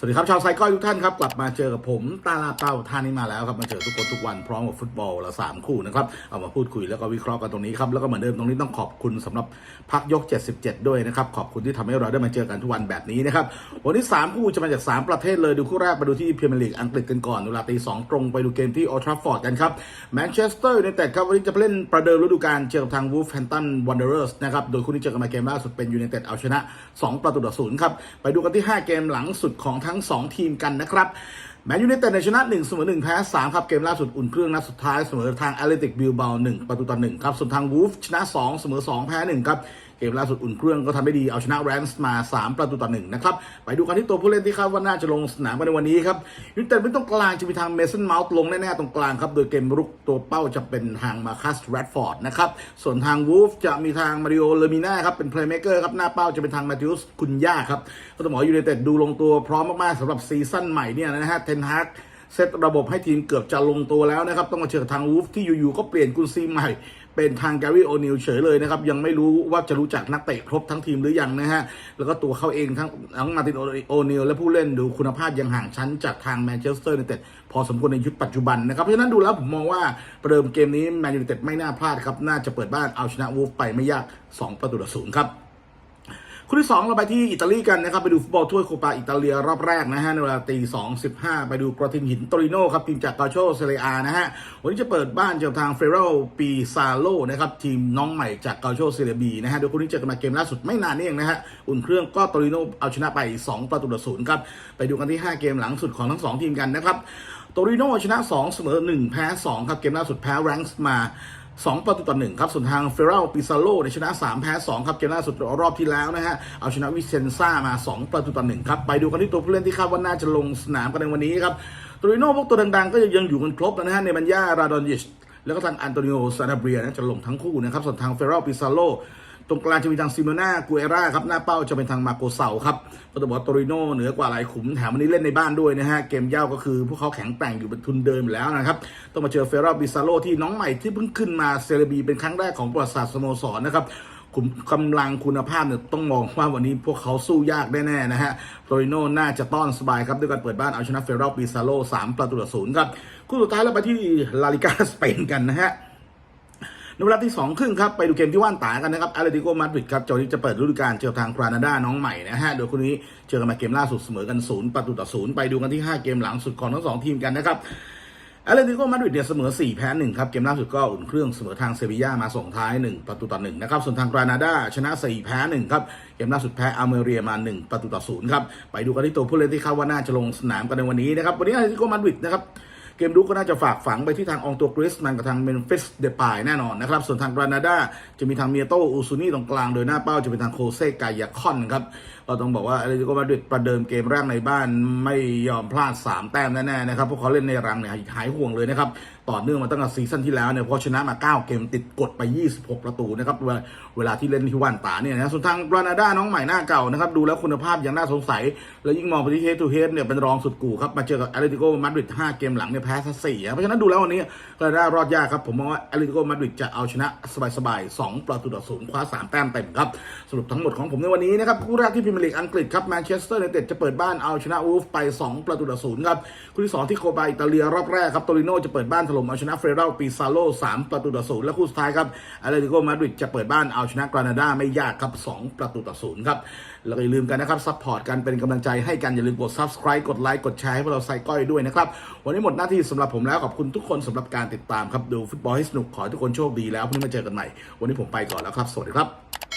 สวัสดีครับ ชาวไซก้อยทุกท่านครับ กลับมาเจอกับผม ตาลาเป้าท่านนี้มาแล้วครับ มาเจอทุกคนทุกวันพร้อมกับฟุตบอลละสามคู่นะครับ เอามาพูดคุยแล้วก็วิเคราะห์กันตรงนี้ครับ แล้วก็เหมือนเดิมตรงนี้ต้องขอบคุณสำหรับพักยก 77 ด้วยนะครับ ขอบคุณที่ทำให้เราได้มาเจอกันทุกวันแบบนี้นะครับ วันนี้ 3 คู่จะมาจาก 3 ประเทศเลยดูคู่แรกมาดูที่พรีเมียร์ลีกอังกฤษกันก่อนเวลาตีสองตรงไปดูเกมที่โอทราฟอร์ดกันครับแมนเชสเตอร์ยูไนเต็ดครับวันนี้จะเล่นประเดิมฤดูกาลเจอกับทางวูฟแฮมตันวันเดอร์สนะครับโดยคู่นี้เจอกันมาเกมล่าสุดเป็นยูไนเต็ดเอาชนะ 2 ประตูต่อศูนย์ครับไปดูกันที่ 5 เกมหลังสุดของทั้ง 2 ทีมกันนะครับ แมนยูไนเต็ดในชนะ1เสมอ1แพ้3ครับ เกมล่าสุดอุ่นเครื่องนัดสุดท้ายเสมอทางแอตเลติกบิลเบา1ประตูต่อ1ครับ ส่วนทางวูฟชนะ 2 เสมอ 2 แพ้ 1 ครับ เกมล่าสุดอุ่นเครื่องก็ทำได้ดีเอาชนะแรนส์มา 3 ประตูต่อ1นะครับ ไปดูกันที่ตัวผู้เล่นที่คาดว่าน่าจะลงสนามกันในวันนี้ครับยูไนเต็ดเป็นตรงกลางจะมีทางเมสันเมาส์ลงแน่ๆตรงกลางครับโดยเกมรุกตัวเป้าจะเป็นทางมาคัสแรดฟอร์ดนะครับส่วนทางวูฟจะมีทางมาริโอเลมิน่าครับเป็นเพลย์เมคเกอร์ครับหน้าเป้าจะเป็นทางมาติอุสคุนย่าครับก็ต้องบอกยูไนเต็ดดูลงตัวพร้อมมากๆสำหรับซีซั่นใหม่เนี่ยนะฮะเทนฮากเซตระบบให้ทีมเกือบจะลงตัวแล้วนะครับ ต้องมาเจอกับทางวูฟที่อยู่ๆก็เปลี่ยนกุนซีใหม่ เป็นทางแกรี่โอนิลเฉยเลยนะครับ ยังไม่รู้ว่าจะรู้จักนักเตะครบทั้งทีมหรือยังนะฮะ แล้วก็ตัวเขาเองทั้งทั้งมาร์ตินโอนิลและผู้เล่นดูคุณภาพยังห่างชั้นจากทางแมนเชสเตอร์ยูไนเต็ดพอสมควรในยุคปัจจุบันนะครับ เพราะฉะนั้นดูแล้วผมมองว่าประเดิมเกมนี้แมนยูไนเต็ดไม่น่าพลาดครับน่าจะเปิดบ้านเอาชนะวูฟไปไม่ยากสองประตูต่อศูนย์ครับ คู่ที่ 2 เราไปที่อิตาลีกันนะครับไปดูฟุตบอลถ้วยโคปาอิตาเลียรอบแรกนะฮะในเวลาตีสองสิบห้าไปดูกระทิมหินโตริโนครับทีมจากกาโชเซเรียนะฮะวันนี้จะเปิดบ้านเจอกับทางเฟรโรปีซาโลนะครับทีมน้องใหม่จากกาโชเซเรียบีนะฮะโดยคู่นี้เจอกันมาเกมล่าสุดไม่นานนี่เองนะฮะอุ่นเครื่องก็โตริโนเอาชนะไป 2 ประตูต่อศูนย์ครับไปดูกันที่ 5 เกมหลังสุดของทั้ง 2 ทีมกันนะครับโตริโนชนะ 2 เสมอ 1 แพ้ 2 ครับ เกมล่าสุดแพ้แรงส์มา2 ประตูต่อหนึ่งครับส่วนทางเฟเรลปิซาโลในยชนะ 3 แพ้ 2 ครับเกมล่าสุดรอบที่แล้วนะฮะเอาชนะวิเซนซ่ามา 2 ประตูต่อหนึ่งครับไปดูกันที่ตัวผู้เล่นที่คาดว่าน่าจะลงสนามกันในวันนี้ครับโตริโน่พวกตัวดังๆ ก็ยังอยู่กันครบนะฮะในบัญญาราดอนยิชแล้วก็ทางอันโตนิโอซานาเบียนะจะลงทั้งคู่นะครับส่วนทางเฟเรลปิซาโล ตรงกลางจะมีทางซิโมนากูเอร่าครับหน้าเป้าจะเป็นทางมาโกเซาครับก็ต้องบอกว่าโตริโนเหนือกว่าหลายขุมแถมวันนี้เล่นในบ้านด้วยนะฮะเกมเย่าก็คือพวกเขาแข็งแกร่งอยู่เป็นทุนเดิมแล้วนะครับต้องมาเจอเฟร o บิซาโลที่น้องใหม่ที่เพิ่งขึ้นมาเซเลบีเป็นครั้งแรกของประวัติศาสตร์สโมสรนะครับขุมกำลังคุณภาพเนี่ยต้องมองว่าวันนี้พวกเขาสู้ยากแน่ๆนะฮะโตริโนน่าจะต้อนสบายครับ ด้วยการเปิดบ้านเอาชนะเฟร o บิซาโลสามประตูต่อศูนย์ครับ คู่สุดท้ายเราไปที่ลาลิกาสเปนกันนะฮะ ในเวลาที่สองครึ่งครับไปดูเกมที่ว่านตากันนะครับอาร์ติโกมาดริดครับจอนี้จะเปิดฤดูกาลเจอทางกรานาดาน้องใหม่นะฮะโดยคู่นี้เจอกันมาเกมล่าสุดเสมอกันศูนย์ประตูต่อศูนย์ไปดูกันที่ 5 เกมหลังสุดของทั้งสองทีมกันนะครับอาร์ติโกมาดริดเนี่ยเสมอ 4 แพ้ 1 ครับ เกมล่าสุดก็อุ่นเครื่องเสมอทางเซบีย่ามาส่งท้าย 1 ประตูต่อ 1 นะครับ ส่วนทางกรานาดาชนะ 4 แพ้ 1 ครับ เกมล่าสุดแพ้อาร์เมเรียมา 1 ประตูต่อ 0 ครับ ไปดูกันที่ตัวผู้เล่นที่คาดว่าน่าจะลงสนามกันในวันนี้นะครับ วันนี้อาร์ติโกมาดริดนะครับ เกมรุกก็น่าจะฝากฝังไปที่ทางองตัวกริสมันกับทางเมนฟิสเดปายแน่นอนนะครับ ส่วนทางกรานาดาจะมีทางเมียโตอูซูนี่ตรงกลาง โดยหน้าเป้าจะเป็นทางโคเซกายาคอนครับก็ต้องบอกว่าอาร์ติโกมาดิดประเดิมเกมแรกในบ้านไม่ยอมพลาด 3 แต้มแน่ๆนะครับพวกเขาเล่นในรังเนี่ยหายห่วงเลยนะครับ ต่อเนื่องมาตั้งแต่ซีซั่นที่แล้วเนี่ยเพราะชนะมา 9 เกมติดกดไป 26 ประตูนะครับเวลาที่เล่นที่ว่านตาเนี่ยนะส่วนทางกรานาดาน้องใหม่หน้าเก่านะครับดูแล้วคุณภาพยังน่าสงสัย แล้วยิ่งมองไปที่เฮดทูเฮดเนี่ยเป็นรองสุดกูครับมาเจอกับแอตเลติโกมาดริด5เกมหลังเนี่ยแพ้ทั้งสี่เพราะฉะนั้นดูแล้ววันนี้กรานาดารอดยากครับผมมองว่าแอตเลติโกมาดริดจะเอาชนะสบายๆ2ประตูต่อศูนย์คว้า3แต้มเต็มครับสรุปทั้งหมดของผมในวันนี้นะครับคู่แรกที่พรีเมียร์ลีกอังกฤษครับแมนเชสเตอร์ยูไนเต็ดจะเปิดบ้านเอาชนะวูฟไป 2 ประตูต่อศูนย์ครับคู่ที่สองที่โคปาอิตาเลียรอบแรกครับโตริโนจะเปิดบ้านถล่มเอาชนะเฟรเรลปีซาโล3ประตูต่อศูนย์และคู่สุดท้ายครับอตเลติโกมาดริดจะเปิดบ้านเอาชนะกรานาดาไม่ยากครับ 2 ประตูต่อศูนย์ครับแล้วก็อย่าลืมกันนะครับซัพพอร์ตกันเป็นกำลังใจให้กัน อย่าลืมกด subscribe กดไลค์กดแชร์ให้พวกเราใส่ก้อยด้วยนะครับ วันนี้หมดหน้าที่สำหรับผมแล้วขอบคุณทุกคนสำหรับการติดตามครับดูฟุตบอลให้สนุกขอให้ทุกคนโชคดีแล้วพรุ่งนี้มาเจอกันใหม่ วันนี้ผมไปก่อนแล้วครับ สวัสดีครับ